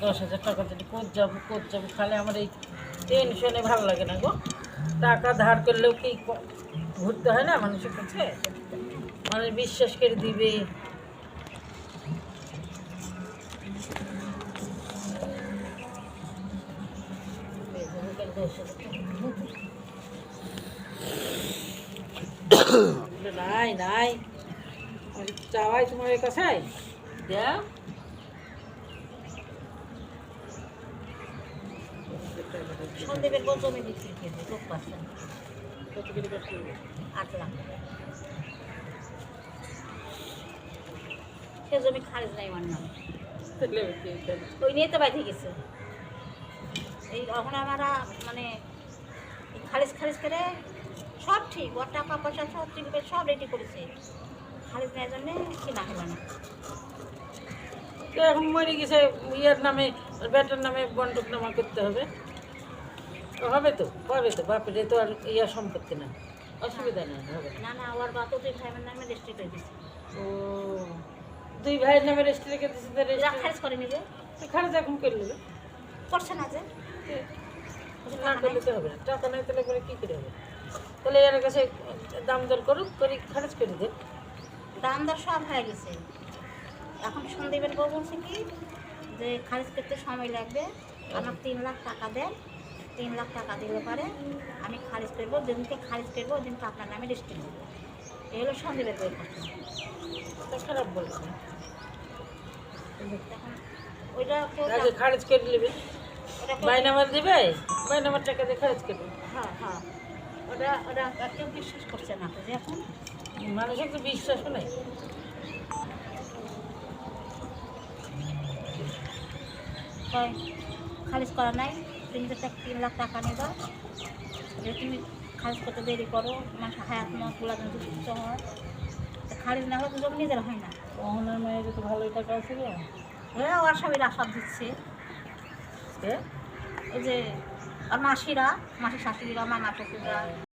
দশ হাজার টাকা যদি কোথ যাব কোথ যাব খালে আমার এই টেনশনে ভালো লাগে না গো। টাকা ধার করলেও কি ঘুরতে হয় না মানুষের কাছে? মানুষ বিশ্বাস করে দিবে। নাই নাই। চাওয়াই তোমার কাছে। দেও। কত সে জমি খারিজ নাই তো গেছে এই মানে করে সব ঠিক ওর টাকা পয়সা সব ঠিক সব রেডি করেছে খারিজ নেওয়ার জন্যে কিনা হলো না এখন মরে গেছে, ইয়ের নামে বেটার নামে বন্টক নামা করতে হবে। হবে তো পাবে তো বাপের তো আর ইয়া সম্পত্তি না অসুবিধা নেই হবে না। না ওর বাপ দুই ভাইয়ের নামে রেজিস্ট্রি করে দিচ্ছে ও দুই ভাইয়ের নামে রেস্ট রেখে দিচ্ছে তো এরা রেস্ট খারিজ করে নিজে খারাপ এখন করে নেবে। করছে না যে। না করলে তো হবে না টাকা নেই তাহলে করে কী করে হবে? তাহলে এর কাছে দাম দর করুক করি খারাজ করে দেন। দাম দর সব হয়ে গেছে। এখন সন্দীপের বউ বলছে কি যে খারিজ করতে সময় লাগবে আমার তিন লাখ টাকা দেন। তিন লাখ টাকা দিলে পারে আমি খারিজ করব যেদিনকে খারিজ করব ওদিনকে আপনার নামে রেজিস্ট্রি করব। এই হলো সন্দীপের বইয়ের কথা খারাপ বলছে। ওইটা খারিজ করে নেবে ওটা কেউ- বাইনামার দিবে? বাইনামার টাকা দিয়ে খারিজ করবে। হ্যাঁ হ্যাঁ। ওটা ওটা কেউ বিশ্বাস করছে না। তো যে এখন মানুষের তো বিশ্বাস নেই। খারিজ করা নাই। তুমি তো তিন লাখ টাকা নেবা যে তুমি খালিজ করতে দেরি করো মানুষ হায়াতগুলা যেন সুস্থ হয়। খালিজ না হলে তো জমি নিজের হয় না। মোহনের মেয়ের তো ভালোই টাকা আছে হ্যাঁ ওরা সবাই আশা দিচ্ছে? ওই যে আর মাসিরা মাসির শাশুড়িরা আমার শ্বশুররা